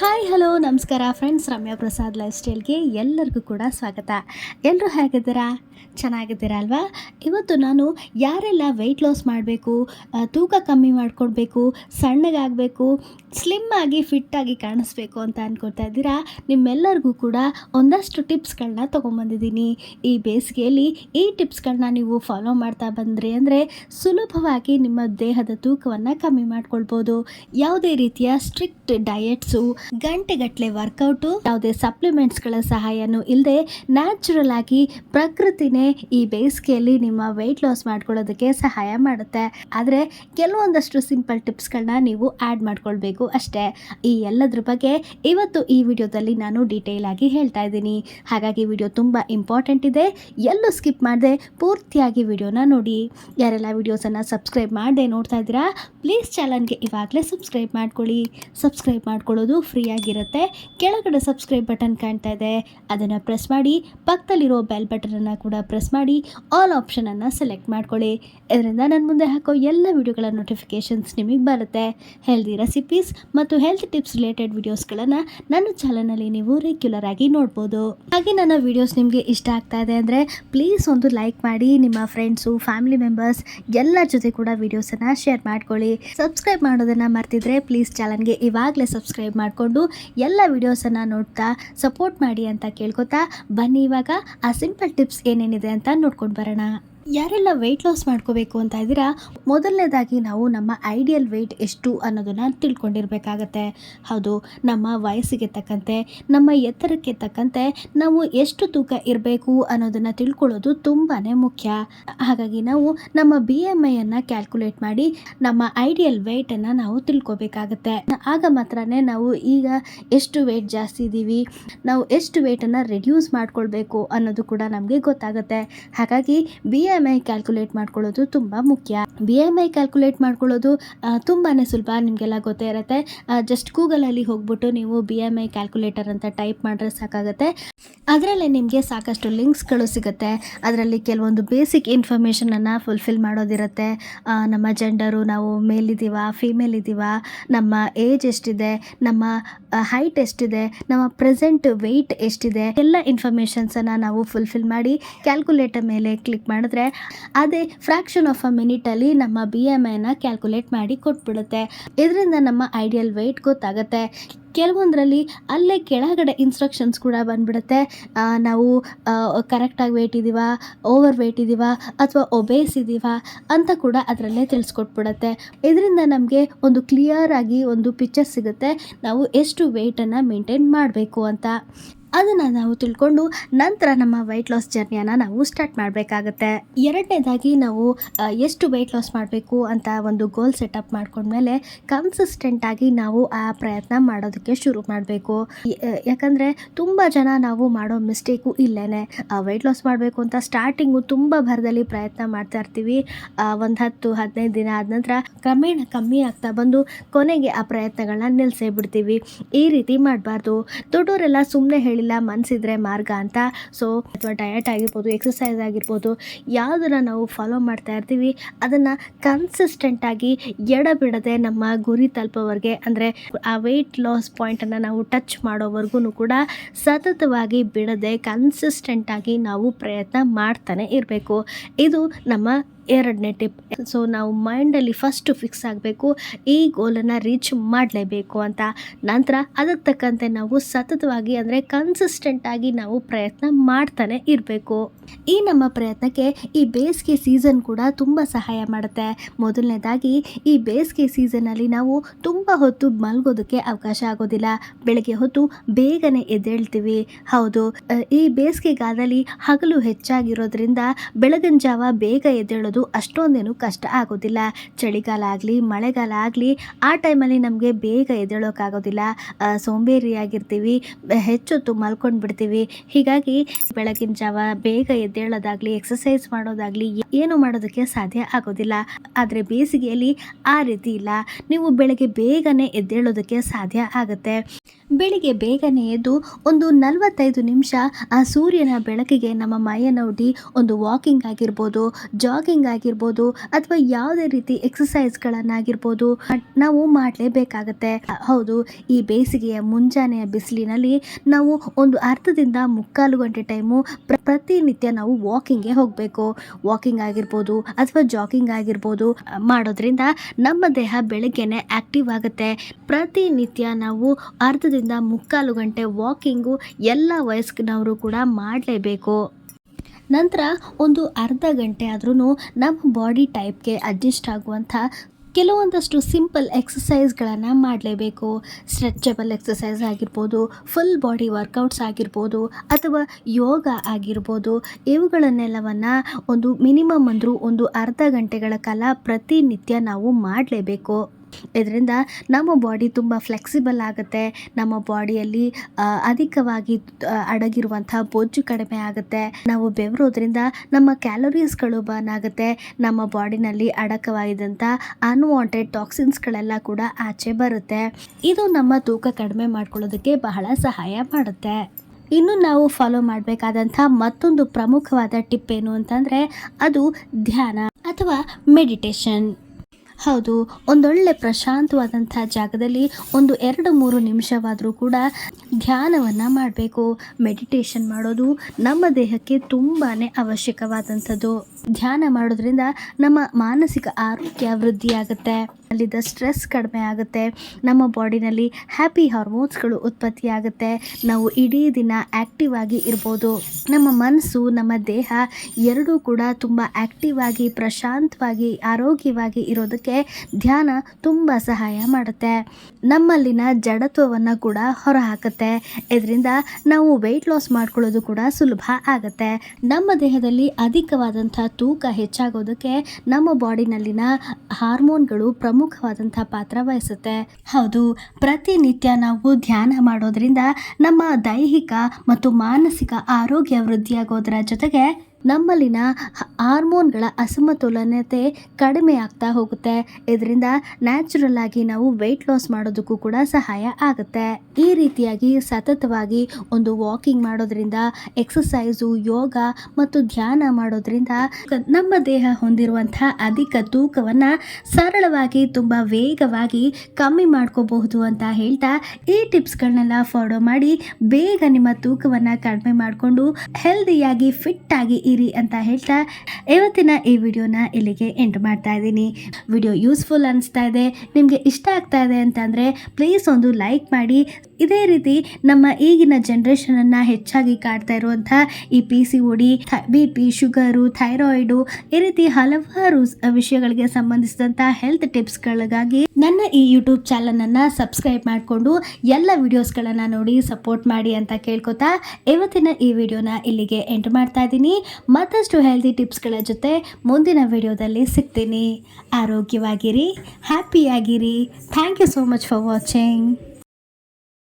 Hi hello ನಮಸ್ಕಾರ friends Ramya Prasad life ಸ್ಟೈಲ್ಗೆ ಎಲ್ಲರಿಗೂ ಕೂಡ ಸ್ವಾಗತ. ಎಲ್ಲರೂ ಹೇಗಿದ್ದೀರಾ? ಚೆನ್ನಾಗಿದ್ದೀರಾ ಅಲ್ವಾ? ಇವತ್ತು ನಾನು ಯಾರೆಲ್ಲ ವೆಯ್ಟ್ ಲಾಸ್ ಮಾಡಬೇಕು ತೂಕ ಕಮ್ಮಿ ಮಾಡ್ಕೊಳ್ಬೇಕು ಸಣ್ಣಗಾಗಬೇಕು ಸ್ಲಿಮ್ ಆಗಿ ಫಿಟ್ಟಾಗಿ ಕಾಣಿಸ್ಬೇಕು ಅಂತ ಅನ್ಕೊಳ್ತಾ ಇದ್ದೀರಾ? ನಿಮ್ಮೆಲ್ಲರಿಗೂ ಕೂಡ ಒಂದಷ್ಟು ಟಿಪ್ಸ್ಗಳನ್ನ ತೊಗೊಂಬಂದಿದ್ದೀನಿ. ಈ ಬೇಸಿಗೆಯಲ್ಲಿ ಈ ಟಿಪ್ಸ್ಗಳನ್ನ ನೀವು ಫಾಲೋ ಮಾಡ್ತಾ ಬಂದ್ರಿ ಅಂದರೆ ಸುಲಭವಾಗಿ ನಿಮ್ಮ ದೇಹದ ತೂಕವನ್ನು ಕಮ್ಮಿ ಮಾಡ್ಕೊಳ್ಬೋದು. ಯಾವುದೇ ರೀತಿಯ ಸ್ಟ್ರಿಕ್ಟ್ ಡಯೆಟ್ಸು ಗಂಟೆಗಟ್ಟಲೆ ವರ್ಕೌಟು ಯಾವುದೇ ಸಪ್ಲಿಮೆಂಟ್ಸ್ಗಳ ಸಹಾಯನೂ ಇಲ್ಲದೆ ನ್ಯಾಚುರಲ್ ಆಗಿ ಪ್ರಕೃತಿನೇ ಈ ಬೇಸಿಗೆಯಲ್ಲಿ ನಿಮ್ಮ ವೆಯ್ಟ್ ಲಾಸ್ ಮಾಡ್ಕೊಳ್ಳೋದಕ್ಕೆ ಸಹಾಯ ಮಾಡುತ್ತೆ. ಆದರೆ ಕೆಲವೊಂದಷ್ಟು ಸಿಂಪಲ್ ಟಿಪ್ಸ್ಗಳನ್ನ ನೀವು ಆ್ಯಡ್ ಮಾಡ್ಕೊಳ್ಬೇಕು. ಅಷ್ಟೇ. ಈ ಎಲ್ಲದ್ರ ಬಗ್ಗೆ ಇವತ್ತು ಈ ವಿಡಿಯೋದಲ್ಲಿ ನಾನು ಡೀಟೇಲ್ ಆಗಿ ಹೇಳ್ತಾ ಇದ್ದೀನಿ. ಹಾಗಾಗಿ ವಿಡಿಯೋ ತುಂಬ ಇಂಪಾರ್ಟೆಂಟ್ ಇದೆ. ಎಲ್ಲೂ ಸ್ಕಿಪ್ ಮಾಡದೆ ಪೂರ್ತಿಯಾಗಿ ವಿಡಿಯೋನ ನೋಡಿ. ಯಾರೆಲ್ಲ ವಿಡಿಯೋಸನ್ನು ಸಬ್ಸ್ಕ್ರೈಬ್ ಮಾಡದೆ ನೋಡ್ತಾ ಇದ್ದೀರಾ ಪ್ಲೀಸ್ ಚಾನಲ್ಗೆ ಇವಾಗಲೇ ಸಬ್ಸ್ಕ್ರೈಬ್ ಮಾಡ್ಕೊಳ್ಳಿ. ಸಬ್ಸ್ಕ್ರೈಬ್ ಮಾಡ್ಕೊಳ್ಳೋದು ಫ್ರೀ ಆಗಿರುತ್ತೆ. ಕೆಳಗಡೆ ಸಬ್ಸ್ಕ್ರೈಬ್ ಬಟನ್ ಕಾಣ್ತಾ ಇದೆ. ಅದನ್ನು ಪ್ರೆಸ್ ಮಾಡಿ, ಪಕ್ಕದಲ್ಲಿರೋ ಬೆಲ್ ಬಟನನ್ನು ಕೂಡ ಪ್ರೆಸ್ ಮಾಡಿ ಆಲ್ ಆಪ್ಷನನ್ನು ಸೆಲೆಕ್ಟ್ ಮಾಡ್ಕೊಳ್ಳಿ. ಇದರಿಂದ ನಾನು ಮುಂದೆ ಹಾಕೋ ಎಲ್ಲ ವಿಡಿಯೋಗಳ ನೋಟಿಫಿಕೇಷನ್ಸ್ ನಿಮಗೆ ಬರುತ್ತೆ. ಹೆಲ್ದಿ ರೆಸಿಪೀಸ್ ಮತ್ತು ಹೆಲ್ತ್ ಟಿಪ್ಸ್ ರಿಲೇಟೆಡ್ ವಿಡಿಯೋಸ್ಗಳನ್ನು ನನ್ನ ಚಾನಲಲ್ಲಿ ನೀವು ರೆಗ್ಯುಲರ್ ಆಗಿ ನೋಡ್ಬೋದು. ಹಾಗೆ ನನ್ನ ವಿಡಿಯೋಸ್ ನಿಮಗೆ ಇಷ್ಟ ಆಗ್ತಾ ಇದೆ ಅಂದರೆ ಪ್ಲೀಸ್ ಒಂದು ಲೈಕ್ ಮಾಡಿ, ನಿಮ್ಮ ಫ್ರೆಂಡ್ಸು ಫ್ಯಾಮಿಲಿ ಮೆಂಬರ್ಸ್ ಎಲ್ಲರ ಜೊತೆ ಕೂಡ ವಿಡಿಯೋಸನ್ನು ಶೇರ್ ಮಾಡ್ಕೊಳ್ಳಿ. ಸಬ್ಸ್ಕ್ರೈಬ್ ಮಾಡೋದನ್ನು ಮರ್ತಿದ್ರೆ ಪ್ಲೀಸ್ ಚಾನಲ್ಗೆ ಇವಾಗಲೇ ಸಬ್ಸ್ಕ್ರೈಬ್ ಮಾಡಿಕೊಂಡು ಎಲ್ಲ ವಿಡಿಯೋಸನ್ನು ನೋಡ್ತಾ ಸಪೋರ್ಟ್ ಮಾಡಿ ಅಂತ ಕೇಳ್ಕೊತಾ ಬನ್ನಿ ಇವಾಗ ಆ ಸಿಂಪಲ್ ಟಿಪ್ಸ್ ಏನೇನಿದೆ ಅಂತ ನೋಡ್ಕೊಂಡು ಬರೋಣ. ಯಾರೆಲ್ಲ ವೆಯ್ಟ್ ಲಾಸ್ ಮಾಡ್ಕೋಬೇಕು ಅಂತ ಇದ್ದೀರಾ, ಮೊದಲನೇದಾಗಿ ನಾವು ನಮ್ಮ ಐಡಿಯಲ್ ವೆಯ್ಟ್ ಎಷ್ಟು ಅನ್ನೋದನ್ನು ತಿಳ್ಕೊಂಡಿರಬೇಕಾಗತ್ತೆ. ಹೌದು, ನಮ್ಮ ವಯಸ್ಸಿಗೆ ತಕ್ಕಂತೆ, ನಮ್ಮ ಎತ್ತರಕ್ಕೆ ತಕ್ಕಂತೆ ನಾವು ಎಷ್ಟು ತೂಕ ಇರಬೇಕು ಅನ್ನೋದನ್ನು ತಿಳ್ಕೊಳ್ಳೋದು ತುಂಬಾ ಮುಖ್ಯ. ಹಾಗಾಗಿ ನಾವು ನಮ್ಮ ಬಿ ಎಂ ಐಯನ್ನು ಕ್ಯಾಲ್ಕುಲೇಟ್ ಮಾಡಿ ನಮ್ಮ ಐಡಿಯಲ್ ವೆಯ್ಟನ್ನು ನಾವು ತಿಳ್ಕೊಬೇಕಾಗತ್ತೆ. ಆಗ ಮಾತ್ರನೇ ನಾವು ಈಗ ಎಷ್ಟು ವೆಯ್ಟ್ ಜಾಸ್ತಿ ಇದ್ದೀವಿ, ನಾವು ಎಷ್ಟು ವೆಯ್ಟನ್ನು ರೆಡ್ಯೂಸ್ ಮಾಡ್ಕೊಳ್ಬೇಕು ಅನ್ನೋದು ಕೂಡ ನಮಗೆ ಗೊತ್ತಾಗುತ್ತೆ. ಹಾಗಾಗಿ ಬಿ ಐ ಕ್ಯಾಲ್ಕುಲೇಟ್ ಮಾಡ್ಕೊಳ್ಳೋದು ತುಂಬ ಮುಖ್ಯ. ಬಿ ಎಂ ಐ ಕ್ಯಾಲ್ಕುಲೇಟ್ ಮಾಡ್ಕೊಳ್ಳೋದು ತುಂಬಾ ಸುಲಭ ನಿಮಗೆಲ್ಲ ಗೊತ್ತೇ ಇರುತ್ತೆ. ಜಸ್ಟ್ ಗೂಗಲಲ್ಲಿ ಹೋಗ್ಬಿಟ್ಟು ನೀವು ಬಿ ಎಂ ಐ ಕ್ಯಾಲ್ಕುಲೇಟರ್ ಅಂತ ಟೈಪ್ ಮಾಡಿದ್ರೆ ಸಾಕಾಗುತ್ತೆ. ಅದರಲ್ಲೇ ನಿಮಗೆ ಸಾಕಷ್ಟು ಲಿಂಕ್ಸ್ಗಳು ಸಿಗುತ್ತೆ. ಅದರಲ್ಲಿ ಕೆಲವೊಂದು ಬೇಸಿಕ್ ಇನ್ಫಾರ್ಮೇಷನನ್ನು ಫುಲ್ಫಿಲ್ ಮಾಡೋದಿರುತ್ತೆ. ನಮ್ಮ ಜೆಂಡರು ನಾವು ಮೇಲ್ ಇದ್ದೀವಾ ಫೀಮೇಲ್ ಇದ್ದೀವ, ನಮ್ಮ ಏಜ್ ಎಷ್ಟಿದೆ, ನಮ್ಮ ಹೈಟ್ ಎಷ್ಟಿದೆ, ನಮ್ಮ ಪ್ರೆಸೆಂಟ್ ವೆಯ್ಟ್ ಎಷ್ಟಿದೆ, ಎಲ್ಲ ಇನ್ಫಾರ್ಮೇಷನ್ಸನ್ನು ನಾವು ಫುಲ್ಫಿಲ್ ಮಾಡಿ ಕ್ಯಾಲ್ಕುಲೇಟರ್ ಮೇಲೆ ಕ್ಲಿಕ್ ಮಾಡಿದ್ರೆ ಅದೇ ಫ್ರ್ಯಾಕ್ಷನ್ ಆಫ್ ಅ ಮಿನಿಟಲ್ಲಿ ನಮ್ಮ ಬಿ ಎಂ ಐನ ಕ್ಯಾಲ್ಕುಲೇಟ್ ಮಾಡಿ ಕೊಟ್ಬಿಡುತ್ತೆ. ಇದರಿಂದ ನಮ್ಮ ಐಡಿಯಲ್ ವೆಯ್ಟ್ ಗೊತ್ತಾಗುತ್ತೆ. ಕೆಲವೊಂದರಲ್ಲಿ ಅಲ್ಲೇ ಕೆಳಗಡೆ ಇನ್ಸ್ಟ್ರಕ್ಷನ್ಸ್ ಕೂಡ ಬಂದ್ಬಿಡುತ್ತೆ. ನಾವು ಕರೆಕ್ಟಾಗಿ ವೆಯ್ಟ್ ಇದ್ದೀವ ಓವರ್ ವೆಯ್ಟ್ ಇದ್ದೀವ ಅಥವಾ ಒಬೇಸ್ ಇದ್ದೀವ ಅಂತ ಕೂಡ ಅದರಲ್ಲೇ ತಿಳಿಸ್ಕೊಟ್ಬಿಡುತ್ತೆ. ಇದರಿಂದ ನಮಗೆ ಒಂದು ಕ್ಲಿಯರ್ ಆಗಿ ಒಂದು ಪಿಕ್ಚರ್ ಸಿಗುತ್ತೆ. ನಾವು ಎಷ್ಟು ವೆಯ್ಟನ್ನು ಮೇಂಟೈನ್ ಮಾಡಬೇಕು ಅಂತ. ಅದನ್ನು ನಾವು ತಿಳ್ಕೊಂಡು ನಂತರ ನಮ್ಮ ವೆಯ್ಟ್ ಲಾಸ್ ಜರ್ನಿಯನ್ನು ನಾವು ಸ್ಟಾರ್ಟ್ ಮಾಡಬೇಕಾಗತ್ತೆ. ಎರಡನೇದಾಗಿ ನಾವು ಎಷ್ಟು ವೆಯ್ಟ್ ಲಾಸ್ ಮಾಡಬೇಕು ಅಂತ ಒಂದು ಗೋಲ್ ಸೆಟಪ್ ಮಾಡ್ಕೊಂಡ್ಮೇಲೆ ಕನ್ಸಿಸ್ಟೆಂಟಾಗಿ ನಾವು ಆ ಪ್ರಯತ್ನ ಮಾಡೋದಕ್ಕೆ ಶುರು ಮಾಡಬೇಕು. ಯಾಕಂದರೆ ತುಂಬ ಜನ ನಾವು ಮಾಡೋ ಮಿಸ್ಟೇಕು ಇಲ್ಲೇ ವೆಯ್ಟ್ ಲಾಸ್ ಮಾಡಬೇಕು ಅಂತ ಸ್ಟಾರ್ಟಿಂಗು ತುಂಬ ಭರದಲ್ಲಿ ಪ್ರಯತ್ನ ಮಾಡ್ತಾ ಇರ್ತೀವಿ. ಒಂದು ಹತ್ತು, ಹದಿನೈದು ದಿನ ಆದ ನಂತರ ಕ್ರಮೇಣ ಕಮ್ಮಿ ಆಗ್ತಾ ಬಂದು ಕೊನೆಗೆ ಆ ಪ್ರಯತ್ನಗಳನ್ನ ನಿಲ್ಲಿಸೇ ಬಿಡ್ತೀವಿ. ಈ ರೀತಿ ಮಾಡಬಾರ್ದು. ದೊಡ್ಡವರೆಲ್ಲ ಸುಮ್ಮನೆ ಹೇಳಿಲ್ಲ ಮನಸ್ಸಿದ್ರೆ ಮಾರ್ಗ ಅಂತ. ಸೊ ಅಥವಾ ಡಯಟ್ ಆಗಿರ್ಬೋದು ಎಕ್ಸಸೈಸ್ ಆಗಿರ್ಬೋದು, ಯಾವುದನ್ನು ನಾವು ಫಾಲೋ ಮಾಡ್ತಾ ಇರ್ತೀವಿ, ಅದನ್ನು ಕನ್ಸಿಸ್ಟೆಂಟಾಗಿ ಎಡಬಿಡದೆ ನಮ್ಮ ಗುರಿ ತಲುಪೋವರೆಗೆ ಅಂದರೆ ಆ ವೆಯ್ಟ್ ಲಾಸ್ ಪಾಯಿಂಟನ್ನು ನಾವು ಟಚ್ ಮಾಡೋವರೆಗೂ ಕೂಡ ಸತತವಾಗಿ ಬಿಡದೆ ಕನ್ಸಿಸ್ಟೆಂಟಾಗಿ ನಾವು ಪ್ರಯತ್ನ ಮಾಡ್ತಾನೆ ಇರಬೇಕು. ಇದು ನಮ್ಮ ಎರಡನೇ ಟಿಪ್. ಸೊ ನಾವು ಮೈಂಡಲ್ಲಿ ಫಸ್ಟು ಫಿಕ್ಸ್ ಆಗಬೇಕು, ಈ ಗೋಲನ್ನು ರೀಚ್ ಮಾಡಲೇಬೇಕು ಅಂತ. ನಂತರ ಅದಕ್ಕೆ ತಕ್ಕಂತೆ ನಾವು ಸತತವಾಗಿ ಅಂದರೆ ಕನ್ಸಿಸ್ಟೆಂಟಾಗಿ ನಾವು ಪ್ರಯತ್ನ ಮಾಡ್ತಾನೆ ಇರಬೇಕು. ಈ ನಮ್ಮ ಪ್ರಯತ್ನಕ್ಕೆ ಈ ಬೇಸಿಗೆ ಸೀಸನ್ ಕೂಡ ತುಂಬ ಸಹಾಯ ಮಾಡುತ್ತೆ. ಮೊದಲನೇದಾಗಿ, ಈ ಬೇಸಿಗೆ ಸೀಸನಲ್ಲಿ ನಾವು ತುಂಬ ಹೊತ್ತು ಮಲಗೋದಕ್ಕೆ ಅವಕಾಶ ಆಗೋದಿಲ್ಲ. ಬೆಳಗ್ಗೆ ಹೊತ್ತು ಬೇಗನೆ ಎದ್ದೇಳ್ತೀವಿ. ಹೌದು ಈ ಬೇಸಿಗೆಗಾಲದಲ್ಲಿ ಹಗಲು ಹೆಚ್ಚಾಗಿರೋದ್ರಿಂದ ಬೆಳಗಿನ ಜಾವ ಬೇಗ ಎದ್ದೇಳೋದು ಅಷ್ಟೊಂದೇನು ಕಷ್ಟ ಆಗೋದಿಲ್ಲ. ಚಳಿಗಾಲ ಆಗಲಿ, ಮಳೆಗಾಲ ಆಗಲಿ, ಆ ಟೈಮಲ್ಲಿ ನಮಗೆ ಬೇಗ ಎದ್ದೇಳೋಕ್ಕಾಗೋದಿಲ್ಲ ಸೋಂಬೇರಿಯಾಗಿರ್ತೀವಿ ಹೆಚ್ಚೊತ್ತು ಮಲ್ಕೊಂಡು ಬಿಡ್ತೀವಿ ಹೀಗಾಗಿ ಬೆಳಗಿನ ಜಾವ ಬೇಗ ಎದ್ದೇಳೋದಾಗಲಿ ಎಕ್ಸಸೈಸ್ ಮಾಡೋದಾಗಲಿ, ಏನು ಮಾಡೋದಕ್ಕೆ ಸಾಧ್ಯ ಆಗೋದಿಲ್ಲ. ಆದರೆ ಬೇಸಿಗೆಯಲ್ಲಿ ಆ ರೀತಿ ಇಲ್ಲ. ನೀವು ಬೆಳಗ್ಗೆ ಬೇಗನೆ ಎದ್ದೇಳೋದಕ್ಕೆ ಸಾಧ್ಯ ಆಗುತ್ತೆ. ಬೆಳಿಗ್ಗೆ ಬೇಗನೆ ಎದ್ದು ಒಂದು ನಲವತ್ತೈದು ನಿಮಿಷ ಆ ಸೂರ್ಯನ ಬೆಳಕಿಗೆ ನಮ್ಮ ಮೈಯನ್ನೊಡ್ಡಿ ಒಂದು ವಾಕಿಂಗ್ ಆಗಿರ್ಬೋದು ಜಾಗಿಂಗ್ ಆಗಿರ್ಬೋದು, ಅಥವಾ ಯಾವುದೇ ರೀತಿ ಎಕ್ಸಸೈಸ್ಗಳನ್ನಾಗಿರ್ಬೋದು ನಾವು ಮಾಡಲೇಬೇಕಾಗತ್ತೆ. ಹೌದು, ಈ ಬೇಸಿಗೆಯ ಮುಂಜಾನೆಯ ಬಿಸಿಲಿನಲ್ಲಿ ನಾವು ಒಂದು ಅರ್ಧದಿಂದ ಮುಕ್ಕಾಲು ಗಂಟೆ ಟೈಮು ಪ್ರ- ಪ್ರತಿನಿತ್ಯ ನಾವು ವಾಕಿಂಗ್ಗೆ ಹೋಗಬೇಕು. ವಾಕಿಂಗ್ ಆಗಿರ್ಬೋದು ಅಥವಾ ಜಾಗಿಂಗ್ ಆಗಿರ್ಬೋದು ಮಾಡೋದ್ರಿಂದ ನಮ್ಮ ದೇಹ ಬೆಳಗ್ಗೆನೆ ಆಕ್ಟಿವ್ ಆಗುತ್ತೆ. ಪ್ರತಿನಿತ್ಯ ನಾವು ಅರ್ಧದಿಂದ ಮುಕ್ಕಾಲು ಗಂಟೆ ವಾಕಿಂಗು ಎಲ್ಲ ವಯಸ್ಕನವರು ಕೂಡ ಮಾಡಲೇಬೇಕು. ನಂತರ ಒಂದು ಅರ್ಧ ಗಂಟೆ ಆದ್ರೂ ನಮ್ಮ ಬಾಡಿ ಟೈಪ್ಗೆ ಅಡ್ಜಸ್ಟ್ ಆಗುವಂಥ ಕೆಲವೊಂದಷ್ಟು ಸಿಂಪಲ್ ಎಕ್ಸಸೈಸ್ಗಳನ್ನು ಮಾಡಲೇಬೇಕು. ಸ್ಟ್ರೆಚಬಲ್ ಎಕ್ಸಸೈಸ್ ಆಗಿರ್ಬೋದು, ಫುಲ್ ಬಾಡಿ ವರ್ಕೌಟ್ಸ್ ಆಗಿರ್ಬೋದು, ಅಥವಾ ಯೋಗ ಆಗಿರ್ಬೋದು, ಇವುಗಳನ್ನೆಲ್ಲವನ್ನು ಒಂದು ಮಿನಿಮಮ್ ಅಂದರೂ ಒಂದು ಅರ್ಧ ಗಂಟೆಗಳ ಕಾಲ ಪ್ರತಿನಿತ್ಯ ನಾವು ಮಾಡಲೇಬೇಕು. ಇದರಿಂದ ನಮ್ಮ ಬಾಡಿ ತುಂಬ ಫ್ಲೆಕ್ಸಿಬಲ್ ಆಗುತ್ತೆ. ನಮ್ಮ ಬಾಡಿಯಲ್ಲಿ ಅಧಿಕವಾಗಿ ಅಡಗಿರುವಂಥ ಬೊಜ್ಜು ಕಡಿಮೆ ಆಗುತ್ತೆ. ನಾವು ಬೆವರೋದ್ರಿಂದ ನಮ್ಮ ಕ್ಯಾಲೋರೀಸ್ಗಳು ಬರ್ನ್ ಆಗುತ್ತೆ. ನಮ್ಮ ಬಾಡಿನಲ್ಲಿ ಅಡಕವಾಗಿದ್ದಂಥ ಅನ್ವಾಂಟೆಡ್ ಟಾಕ್ಸಿನ್ಸ್ಗಳೆಲ್ಲ ಕೂಡ ಆಚೆ ಬರುತ್ತೆ. ಇದು ನಮ್ಮ ತೂಕ ಕಡಿಮೆ ಮಾಡ್ಕೊಳ್ಳೋದಕ್ಕೆ ಬಹಳ ಸಹಾಯ ಮಾಡುತ್ತೆ. ಇನ್ನು ನಾವು ಫಾಲೋ ಮಾಡಬೇಕಾದಂಥ ಮತ್ತೊಂದು ಪ್ರಮುಖವಾದ ಟಿಪ್ ಏನು ಅಂತಂದರೆ ಅದು ಧ್ಯಾನ ಅಥವಾ ಮೆಡಿಟೇಷನ್ ಹೌದು, ಒಂದೊಳ್ಳೆ ಪ್ರಶಾಂತವಾದಂಥ ಜಾಗದಲ್ಲಿ ಒಂದು ಎರಡು ಮೂರು ನಿಮಿಷವಾದರೂ ಕೂಡ ಧ್ಯಾನವನ್ನು ಮಾಡಬೇಕು. ಮೆಡಿಟೇಷನ್ ಮಾಡೋದು ನಮ್ಮ ದೇಹಕ್ಕೆ ತುಂಬಾ ಅವಶ್ಯಕವಾದಂಥದ್ದು. ಧ್ಯಾನ ಮಾಡೋದ್ರಿಂದ ನಮ್ಮ ಮಾನಸಿಕ ಆರೋಗ್ಯ ವೃದ್ಧಿಯಾಗುತ್ತೆ. ಅಲ್ಲಿದ್ದ ಸ್ಟ್ರೆಸ್ ಕಡಿಮೆ ಆಗುತ್ತೆ. ನಮ್ಮ ಬಾಡಿನಲ್ಲಿ ಹ್ಯಾಪಿ ಹಾರ್ಮೋನ್ಸ್ಗಳು ಉತ್ಪತ್ತಿ ಆಗುತ್ತೆ ನಾವು ಇಡೀ ದಿನ ಆ್ಯಕ್ಟಿವ್ ಆಗಿ ಇರ್ಬೋದು. ನಮ್ಮ ಮನಸ್ಸು, ನಮ್ಮ ದೇಹ ಎರಡೂ ಕೂಡ ತುಂಬ ಆ್ಯಕ್ಟಿವ್ ಆಗಿ, ಪ್ರಶಾಂತವಾಗಿ, ಆರೋಗ್ಯವಾಗಿ ಇರೋದಕ್ಕೆ ಧ್ಯಾನ ತುಂಬ ಸಹಾಯ ಮಾಡುತ್ತೆ. ನಮ್ಮಲ್ಲಿನ ಜಡತ್ವವನ್ನು ಕೂಡ ಹೊರಹಾಕುತ್ತೆ. ಇದರಿಂದ ನಾವು ವೆಯ್ಟ್ ಲಾಸ್ ಮಾಡ್ಕೊಳ್ಳೋದು ಕೂಡ ಸುಲಭ ಆಗುತ್ತೆ. ನಮ್ಮ ದೇಹದಲ್ಲಿ ಅಧಿಕವಾದಂಥ ತೂಕ ಹೆಚ್ಚಾಗೋದಕ್ಕೆ ನಮ್ಮ ಬಾಡಿನಲ್ಲಿನ ಹಾರ್ಮೋನ್ಗಳು ಪ್ರಮುಖವಾದಂಥ ಪಾತ್ರ ವಹಿಸುತ್ತೆ. ಹೌದು, ಪ್ರತಿನಿತ್ಯ ನಾವು ಧ್ಯಾನ ಮಾಡೋದ್ರಿಂದ ನಮ್ಮ ದೈಹಿಕ ಮತ್ತು ಮಾನಸಿಕ ಆರೋಗ್ಯ ವೃದ್ಧಿಯಾಗೋದರ ಜೊತೆಗೆ ನಮ್ಮಲ್ಲಿನ ಹಾರ್ಮೋನ್ಗಳ ಅಸಮತೋಲನತೆ ಕಡಿಮೆ ಆಗ್ತಾ ಹೋಗುತ್ತೆ. ಇದರಿಂದ ನ್ಯಾಚುರಲ್ ಆಗಿ ನಾವು ವೆಯ್ಟ್ ಲಾಸ್ ಮಾಡೋದಕ್ಕೂ ಕೂಡ ಸಹಾಯ ಆಗುತ್ತೆ. ಈ ರೀತಿಯಾಗಿ ಸತತವಾಗಿ ಒಂದು ವಾಕಿಂಗ್ ಮಾಡೋದ್ರಿಂದ, ಎಕ್ಸಸೈಸು, ಯೋಗ ಮತ್ತು ಧ್ಯಾನ ಮಾಡೋದ್ರಿಂದ ನಮ್ಮ ದೇಹ ಹೊಂದಿರುವಂತಹ ಅಧಿಕ ತೂಕವನ್ನು ಸರಳವಾಗಿ ತುಂಬ ವೇಗವಾಗಿ ಕಮ್ಮಿ ಮಾಡ್ಕೋಬಹುದು ಅಂತ ಹೇಳ್ತಾ ಈ ಟಿಪ್ಸ್ಗಳನ್ನೆಲ್ಲ ಫಾಲೋ ಮಾಡಿ ಬೇಗ ನಿಮ್ಮ ತೂಕವನ್ನು ಕಡಿಮೆ ಮಾಡಿಕೊಂಡು ಹೆಲ್ದಿಯಾಗಿ ಫಿಟ್ ಆಗಿ ಇರಿ ಅಂತ ಹೇಳ್ತಾ ಇವತ್ತಿನ ಈ ವಿಡಿಯೋನ ಇಲ್ಲಿಗೆ ಎಂಡ್ ಮಾಡ್ತಾ ಇದ್ದೀನಿ. ವಿಡಿಯೋ ಯೂಸ್ಫುಲ್ ಅನಿಸ್ತಾ ಇದೆ, ನಿಮಗೆ ಇಷ್ಟ ಆಗ್ತಾ ಇದೆ ಅಂತಂದರೆ ಪ್ಲೀಸ್ ಒಂದು ಲೈಕ್ ಮಾಡಿ ಇದೇ ರೀತಿ ನಮ್ಮ ಈಗಿನ ಜನ್ರೇಷನನ್ನು ಹೆಚ್ಚಾಗಿ ಕಾಡ್ತಾ ಇರುವಂತಹ ಈ P C O D B P sugar thyroid ಈ ರೀತಿ ಹಲವಾರು ವಿಷಯಗಳಿಗೆ ಸಂಬಂಧಿಸಿದಂತಹ ಹೆಲ್ತ್ ಟಿಪ್ಸ್ಗಳಿಗಾಗಿ ನನ್ನ ಈ ಯೂಟ್ಯೂಬ್ ಚಾನಲನ್ನು ಸಬ್ಸ್ಕ್ರೈಬ್ ಮಾಡಿಕೊಂಡು ಎಲ್ಲ ವಿಡಿಯೋಸ್ಗಳನ್ನು ನೋಡಿ ಸಪೋರ್ಟ್ ಮಾಡಿ ಅಂತ ಕೇಳ್ಕೊತಾ ಇವತ್ತಿನ ಈ ವಿಡಿಯೋನ ಇಲ್ಲಿಗೆ ಎಂಡ್ ಮಾಡ್ತಾ ಇದ್ದೀನಿ. ಮತ್ತಷ್ಟು ಹೆಲ್ದಿ ಟಿಪ್ಸ್ಗಳ ಜೊತೆ ಮುಂದಿನ ವಿಡಿಯೋದಲ್ಲಿ ಸಿಗ್ತೀನಿ. ಆರೋಗ್ಯವಾಗಿರಿ ಹ್ಯಾಪಿಯಾಗಿರಿ thank you so much for watching